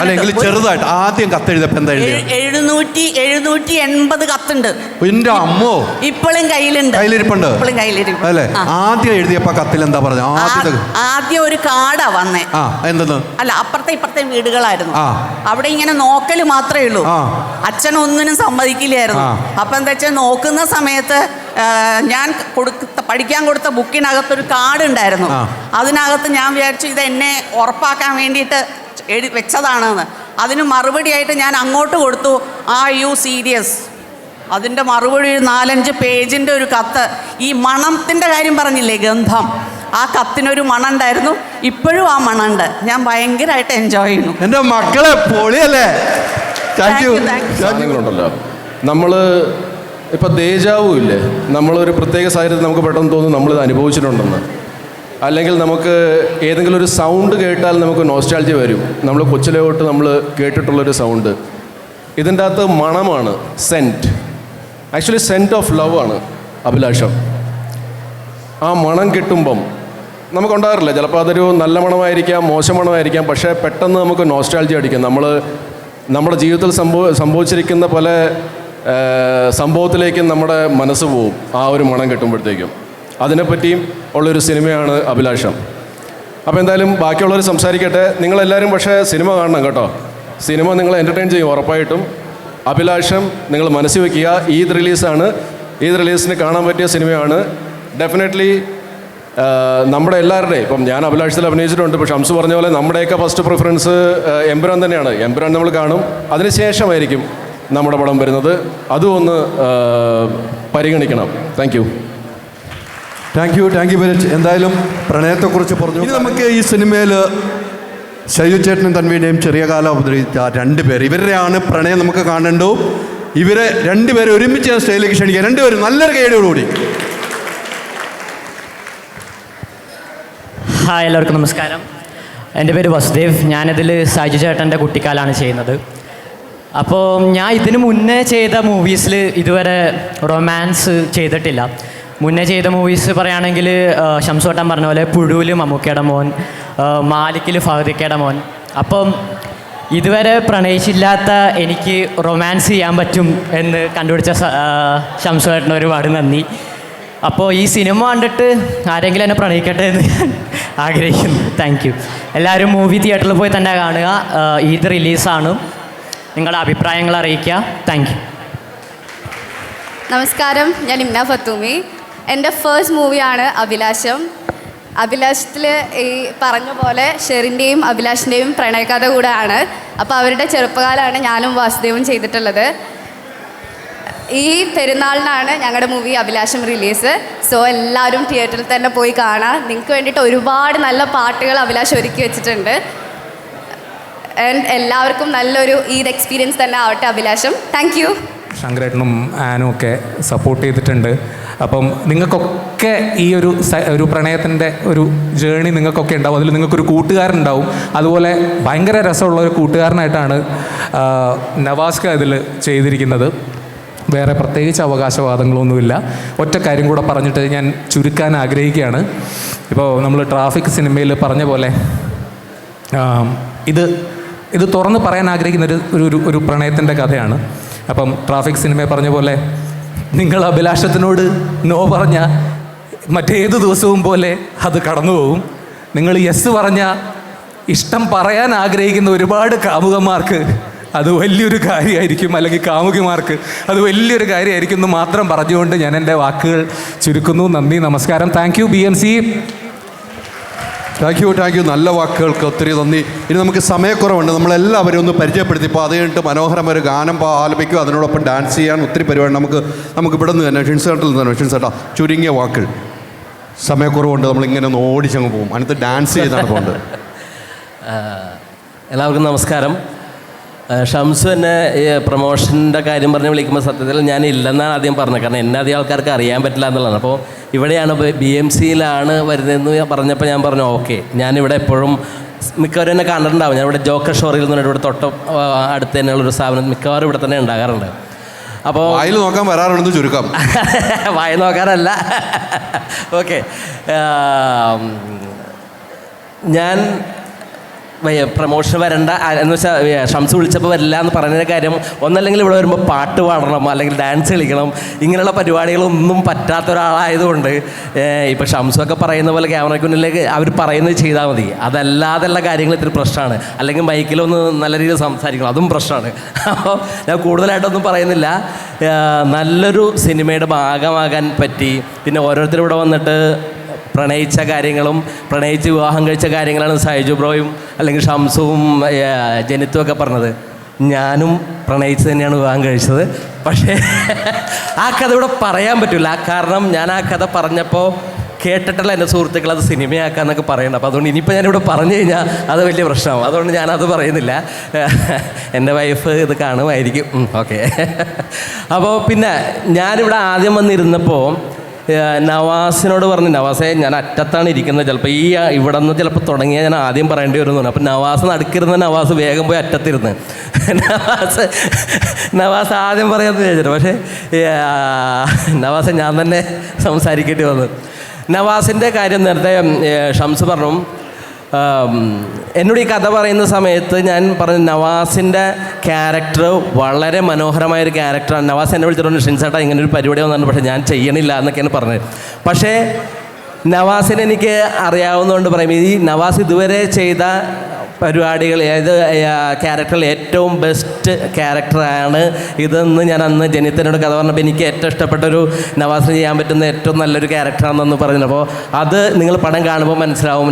അല്ലെങ്കിൽ ചെറുതായിട്ട് ആദ്യം കത്തെഴുതപ്പോ എന്താ എഴുതിയ എഴുന്നൂറ്റി എഴുന്നൂറ്റി എൺപത് കത്തുണ്ട്. എന്റെ അമ്മോ. ഇപ്പോഴും കയ്യിലുണ്ട്. കയ്യിലിരിപ്പുണ്ട്? ഇപ്പോഴും കയ്യിലിരിപ്പ് അല്ലേ? ആദ്യം എഴുതിയപ്പോ കത്തിൽ എന്താ പറഞ്ഞ ആദ്യത്തെ ആദ്യം ഒരു കാടാ വന്നേ. ആ എന്തെന്ന്? അല്ല അപ്പുറത്തെ ഇപ്പുറത്തെ വീടുകളായിരുന്നു. അവിടെ ഇങ്ങനെ നോക്കൽ മാത്രമേ ഉള്ളൂ. അച്ഛൻ ഒന്നിനും സമ്മതിക്കില്ലായിരുന്നു. അപ്പൊ എന്താ വെച്ചാൽ നോക്കുന്ന സമയത്ത് ഞാൻ കൊടുത്ത പഠിക്കാൻ കൊടുത്ത ബുക്കിനകത്തൊരു കാർഡ് ഉണ്ടായിരുന്നു അതിനകത്ത് ഞാൻ വിചാരിച്ചു ഇത് എന്നെ ഉറപ്പാക്കാൻ വേണ്ടിയിട്ട് എഴു വെച്ചതാണെന്ന്. അതിന് മറുപടിയായിട്ട് ഞാൻ അങ്ങോട്ട് കൊടുത്തു. ആ യു സീരിയസ് അതിന്റെ മറുപടി ഒരു നാലഞ്ച് പേജിന്റെ ഒരു കത്ത്. ഈ മണത്തിന്റെ കാര്യം പറഞ്ഞില്ലേ ഗന്ധം? ആ കത്തിനൊരു മണുണ്ടായിരുന്നു ഇപ്പോഴും ആ മണുണ്ട് ഞാൻ ഭയങ്കരമായിട്ട് എൻജോയ് ചെയ്യുന്നു. എന്റെ മക്കളെ പൊളിയല്ലേ? ഉണ്ടല്ലോ നമ്മൾ ഇപ്പം ദേജാവും ഇല്ലേ നമ്മളൊരു പ്രത്യേക സാഹചര്യത്തിൽ നമുക്ക് പെട്ടെന്ന് തോന്നും നമ്മളിത് അനുഭവിച്ചിട്ടുണ്ടെന്ന്. അല്ലെങ്കിൽ നമുക്ക് ഏതെങ്കിലും ഒരു സൗണ്ട് കേട്ടാൽ നമുക്ക് നോസ്റ്റാൾജി വരും. നമ്മൾ കൊച്ചിലെ തൊട്ട് നമ്മൾ കേട്ടിട്ടുള്ളൊരു സൗണ്ട് ഇതിന്റെ അകത്ത് മണമാണ് scent actually scent of love ആണ് അഭിലാഷം. ആ മണം കിട്ടുമ്പം നമുക്കുണ്ടാകാറില്ല ചിലപ്പോൾ അതൊരു നല്ല മണമായിരിക്കാം മോശം മണമായിരിക്കാം പക്ഷേ പെട്ടെന്ന് നമുക്ക് നോസ്റ്റാൾജി അടിക്കും. നമ്മൾ നമ്മുടെ ജീവിതത്തിൽ സംഭവ സംഭവിച്ചിരിക്കുന്ന പല സംഭവത്തിലേക്കും നമ്മുടെ മനസ്സ് പോവും. ആ ഒരു മണം കിട്ടുമ്പോഴത്തേക്കും. അതിനെപ്പറ്റിയും ഉള്ളൊരു സിനിമയാണ് അഭിലാഷം. അപ്പോൾ എന്തായാലും ബാക്കിയുള്ളവർ സംസാരിക്കട്ടെ. നിങ്ങളെല്ലാവരും പക്ഷേ സിനിമ കാണണം കേട്ടോ. സിനിമ നിങ്ങൾ എന്റർടൈൻ ചെയ്യും ഉറപ്പായിട്ടും. അഭിലാഷം നിങ്ങൾ മനസ്സിൽ വയ്ക്കുക ഈദ് റിലീസാണ്. ഈദ് റിലീസിന് കാണാൻ പറ്റിയ സിനിമയാണ്. ഡെഫിനറ്റ്ലി നമ്മുടെ എല്ലാവരുടെയും ഇപ്പം ഞാൻ അഭിലാഷത്തിൽ അഭിനയിച്ചിട്ടുണ്ട് പക്ഷെ ഷംസ് പറഞ്ഞ പോലെ നമ്മുടെയൊക്കെ ഫസ്റ്റ് പ്രിഫറൻസ് എംപുരാൻ തന്നെയാണ്. എംപുരാൻ നമ്മൾ കാണും. അതിനുശേഷമായിരിക്കും നമ്മുടെ പടം വരുന്നത്. അതും ഒന്ന് പരിഗണിക്കണം. Thank thank you thank you very much എന്തായാലും പ്രണയത്തെക്കുറിച്ച് പറഞ്ഞു. ഇനി നമുക്ക് ഈ സിനിമയിൽ ശൈലു ചേട്ടനും തന്മയുടെയും ചെറിയ കാലം അവതരിച്ച രണ്ടുപേർ ഇവരുടെയാണ് പ്രണയം നമുക്ക് കാണണ്ടു ഇവരെ രണ്ടുപേരെ ഒരുമിച്ച് ഞാൻ സ്റ്റേജിലേക്ക് ക്ഷണിക്കുക. രണ്ടുപേരും നല്ലൊരു കൈയോടുകൂടി ഹായ് എല്ലാവർക്കും നമസ്കാരം. എന്റെ പേര് വസുദേവ്. ഞാനിതിൽ സാജു ചേട്ടന്റെ കുട്ടിക്കാലാണ് ചെയ്യുന്നത്. അപ്പോൾ ഞാൻ ഇതിനു മുന്നേ ചെയ്ത മൂവീസിൽ ഇതുവരെ റൊമാൻസ് ചെയ്തിട്ടില്ല. മുന്നേ ചെയ്ത മൂവീസ് പറയുകയാണെങ്കിൽ ഷംസോട്ടൻ പറഞ്ഞ പോലെ പുഴുവിൽ മമ്മൂക്കയുടെ മോൻ മാലിക്കിൽ ഫഹദിക്കയുടെ മോൻ. അപ്പം ഇതുവരെ പ്രണയിച്ചില്ലാത്ത എനിക്ക് റൊമാൻസ് ചെയ്യാൻ പറ്റും എന്ന് കണ്ടുപിടിച്ച ഷംസുവേട്ടന് ഒരുപാട് നന്ദി. അപ്പോൾ ഈ സിനിമ കണ്ടിട്ട് ആരെങ്കിലും എന്നെ പ്രണയിക്കട്ടെ എന്ന് ഞാൻ ആഗ്രഹിക്കുന്നു. താങ്ക് യു എല്ലാവരും മൂവി തിയേറ്ററിൽ പോയി തന്നെ കാണുക. ഈദ് റിലീസാണ് നിങ്ങളുടെ അഭിപ്രായങ്ങൾ അറിയിക്കുക. താങ്ക് നമസ്കാരം. ഞാൻ ഇമ്ന ഫത്തൂമി. എന്റെ ഫേസ്റ്റ് മൂവിയാണ് അഭിലാഷം. അഭിലാഷത്തിൽ ഈ പറഞ്ഞ പോലെ ഷെറിന്റെയും അഭിലാഷിന്റെയും പ്രണയകഥ കൂടെയാണ്. അപ്പോൾ അവരുടെ ചെറുപ്പകാലമാണ് ഞാനും വാസുദേവും ചെയ്തിട്ടുള്ളത്. ഈ പെരുന്നാളിനാണ് ഞങ്ങളുടെ മൂവി അഭിലാഷം റിലീസ് സോ എല്ലാവരും തിയേറ്ററിൽ തന്നെ പോയി കാണാം. നിങ്ങൾക്ക് വേണ്ടിയിട്ട് ഒരുപാട് നല്ല പാട്ടുകൾ അഭിലാഷം ഒരുക്കി വെച്ചിട്ടുണ്ട്. ആൻഡ് എല്ലാവർക്കും നല്ലൊരു ഈദ് എക്സ്പീരിയൻസ് തന്നെ ആവട്ടെ അഭിലാഷം. താങ്ക് യു ശങ്കരേട്ടനും ആനും ഒക്കെ സപ്പോർട്ട് ചെയ്തിട്ടുണ്ട്. അപ്പം നിങ്ങൾക്കൊക്കെ ഈ ഒരു ഒരു പ്രണയത്തിന്റെ ഒരു ജേണി നിങ്ങൾക്കൊക്കെ ഉണ്ടാവും. അതിൽ നിങ്ങൾക്കൊരു കൂട്ടുകാരുണ്ടാവും. അതുപോലെ ഭയങ്കര രസമുള്ള ഒരു കൂട്ടുകാരനായിട്ടാണ് നവാസ്ക ഇതിൽ ചെയ്തിരിക്കുന്നത്. വേറെ പ്രത്യേകിച്ച് അവകാശവാദങ്ങളൊന്നുമില്ല. ഒറ്റ കാര്യം കൂടെ പറഞ്ഞിട്ട് ഞാൻ ചുരുക്കാൻ ആഗ്രഹിക്കുകയാണ്. ഇപ്പോൾ നമ്മൾ ട്രാഫിക് സിനിമയിൽ പറഞ്ഞ പോലെ ഇത് ഇത് തുറന്ന് പറയാൻ ആഗ്രഹിക്കുന്ന ഒരു ഒരു പ്രണയത്തിന്റെ കഥയാണ്. അപ്പം ട്രാഫിക് സിനിമയെ പറഞ്ഞ പോലെ നിങ്ങൾ അഭിലാഷത്തിനോട് നോ പറഞ്ഞ മറ്റേത് ദിവസവും പോലെ അത് കടന്നു പോകും നിങ്ങൾ യെസ് പറഞ്ഞ ഇഷ്ടം പറയാൻ ആഗ്രഹിക്കുന്ന ഒരുപാട് കാമുകന്മാർക്ക് അത് വലിയൊരു കാര്യമായിരിക്കും അല്ലെങ്കിൽ കാമുകിമാർക്ക് അത് വലിയൊരു കാര്യമായിരിക്കും എന്ന് മാത്രം പറഞ്ഞുകൊണ്ട് ഞാൻ എന്റെ വാക്കുകൾ ചുരുക്കുന്നു. നന്ദി നമസ്കാരം. Thank you B M C thank you thank you നല്ല വാക്കുകൾക്ക് ഒത്തിരി നന്ദി. ഇനി നമുക്ക് സമയക്കുറവുണ്ട്. നമ്മളെല്ലാവരും ഒന്ന് പരിചയപ്പെടുത്തി. ഇപ്പോൾ അത് കഴിഞ്ഞിട്ട് മനോഹരമായ ഒരു ഗാനം ആലപിക്കും അതിനോടൊപ്പം ഡാൻസ് ചെയ്യാൻ ഒത്തിരി പരിപാടി നമുക്ക് നമുക്ക് ഇവിടെ നിന്ന് തന്നെ ഷിൻസേട്ടിൽ നിന്ന് തന്നെ ഷിൻസേട്ടാ ചുരുങ്ങിയ വാക്കുകൾ. സമയക്കുറവുണ്ട്. നമ്മളിങ്ങനെ ഒന്ന് ഓടിച്ചങ്ങ് പോകും. അതിനകത്ത് ഡാൻസ് ചെയ്ത് നടപ്പുണ്ട് എല്ലാവർക്കും നമസ്കാരം. ഷംസു എന്നെ പ്രൊമോഷന്റെ കാര്യം പറഞ്ഞ് വിളിക്കുമ്പോൾ സത്യത്തിൽ ഞാൻ ഇല്ലെന്നാണ് ആദ്യം പറഞ്ഞത്. കാരണം എന്നെ അധികം ആൾക്കാർക്ക് അറിയാൻ പറ്റില്ല എന്നുള്ളതാണ്. അപ്പോൾ ഇവിടെയാണ് ബി എം സിയിലാണ് വരുന്നതെന്ന് പറഞ്ഞപ്പോൾ ഞാൻ പറഞ്ഞു ഓക്കെ ഞാനിവിടെ എപ്പോഴും മിക്കവാറും എന്നെ കണ്ടിട്ടുണ്ടാവും. ഞാൻ ഇവിടെ ജോക്കർ ഷോറിൽ നിന്ന് ഇവിടെ തൊട്ട് അടുത്ത് തന്നെയുള്ളൊരു സ്ഥാപനം മിക്കവാറും ഇവിടെ തന്നെ ഉണ്ടാകാറുണ്ട്. അപ്പോൾ വായിൽ നോക്കാൻ വരാറുണ്ടെന്ന് ചുരുക്കം. വായി നോക്കാറല്ല ഓക്കെ. ഞാൻ പ്രൊമോഷൻ വരണ്ട. എന്ന് വെച്ചാൽ ഷംസ് വിളിച്ചപ്പോൾ വരില്ല എന്ന് പറയുന്ന കാര്യം. ഒന്നല്ലെങ്കിൽ ഇവിടെ വരുമ്പോൾ പാട്ട് പാടണം അല്ലെങ്കിൽ ഡാൻസ് കളിക്കണം. ഇങ്ങനെയുള്ള പരിപാടികളൊന്നും പറ്റാത്ത ഒരാളായതുകൊണ്ട് ഇപ്പോൾ ഷംസൊക്കെ പറയുന്ന പോലെ ക്യാമറയ്ക്ക് മുന്നിലേക്ക് അവർ പറയുന്നത് ചെയ്താൽ മതി. അതല്ലാതെയുള്ള കാര്യങ്ങൾ ഇത്തിരി പ്രശ്നമാണ്. അല്ലെങ്കിൽ മൈക്കിലൊന്ന് നല്ല രീതിയിൽ സംസാരിക്കണം അതും പ്രശ്നമാണ്. അപ്പോൾ ഞാൻ കൂടുതലായിട്ടൊന്നും പറയുന്നില്ല. നല്ലൊരു സിനിമയുടെ ഭാഗമാകാൻ പറ്റി. പിന്നെ ഓരോരുത്തരും ഇവിടെ വന്നിട്ട് പ്രണയിച്ച കാര്യങ്ങളും പ്രണയിച്ച് വിവാഹം കഴിച്ച കാര്യങ്ങളാണ് സൈജു ബ്രോയും അല്ലെങ്കിൽ ഷംസുവും ജനിത്തും ഒക്കെ പറഞ്ഞത്. ഞാനും പ്രണയിച്ച് തന്നെയാണ് വിവാഹം കഴിച്ചത്. പക്ഷേ ആ കഥ ഇവിടെ പറയാൻ പറ്റില്ല കാരണം ഞാൻ ആ കഥ പറഞ്ഞപ്പോൾ കേട്ടിട്ടല്ല എന്റെ സുഹൃത്തുക്കൾ അത് സിനിമയാക്കാന്നൊക്കെ പറയുന്നുണ്ട്. അപ്പോൾ അതുകൊണ്ട് ഇനിയിപ്പോൾ ഞാനിവിടെ പറഞ്ഞു കഴിഞ്ഞാൽ അത് വലിയ പ്രശ്നമാവും. അതുകൊണ്ട് ഞാനത് പറയുന്നില്ല. എന്റെ വൈഫ് ഇത് കാണുമായിരിക്കും. ഓക്കെ. അപ്പോൾ പിന്നെ ഞാനിവിടെ ആദ്യം വന്നിരുന്നപ്പോൾ നവാസിനോട് പറഞ്ഞു നവാസെ ഞാൻ അറ്റത്താണ് ഇരിക്കുന്നത്. ചിലപ്പോൾ ഈ ഇവിടെ നിന്ന് ചിലപ്പോൾ തുടങ്ങിയാൽ ഞാൻ ആദ്യം പറയേണ്ടി വരും അപ്പം നവാസ് നടുക്കിരുന്ന നവാസ് വേഗം പോയി അറ്റത്തിരുന്ന്. നവാസ് നവാസ് ആദ്യം പറയാമെന്ന് വിചാരിച്ചിട്ട് പക്ഷേ നവാസ് ഞാൻ തന്നെ സംസാരിക്കേണ്ടി വന്നു. നവാസിന്റെ കാര്യം നേരത്തെ ഷംസ് പറഞ്ഞു എന്നോട് ഈ കഥ പറയുന്ന സമയത്ത് ഞാൻ പറഞ്ഞ നവാസിന്റെ ക്യാരക്ടർ വളരെ മനോഹരമായ ഒരു ക്യാരക്ടറാണ് നവാസ് എന്നെ വിളിച്ചിട്ടുണ്ട് ഷിൻസേട്ടാ ഇങ്ങനെ ഒരു പരിപാടി വന്നിട്ടുണ്ട് പക്ഷേ ഞാൻ ചെയ്യണില്ല എന്നൊക്കെയാണ് പറഞ്ഞത്. പക്ഷേ നവാസിനെ എനിക്ക് അറിയാവുന്നതുകൊണ്ട് പറയും ഈ നവാസ് ഇതുവരെ ചെയ്ത പരിപാടികൾ ഏത് ക്യാരക്ടറിൽ ഏറ്റവും ബെസ്റ്റ് ക്യാരക്ടറാണ് ഇതെന്ന് ഞാൻ അന്ന് ജനിത്തനോട് കഥ പറഞ്ഞപ്പോൾ എനിക്ക് ഏറ്റവും ഇഷ്ടപ്പെട്ട ഒരു നവാസിന് ചെയ്യാൻ പറ്റുന്ന ഏറ്റവും നല്ലൊരു ക്യാരക്ടറാണെന്ന് പറഞ്ഞു. അപ്പോൾ അത് നിങ്ങൾ പടം കാണുമ്പോൾ മനസ്സിലാവും.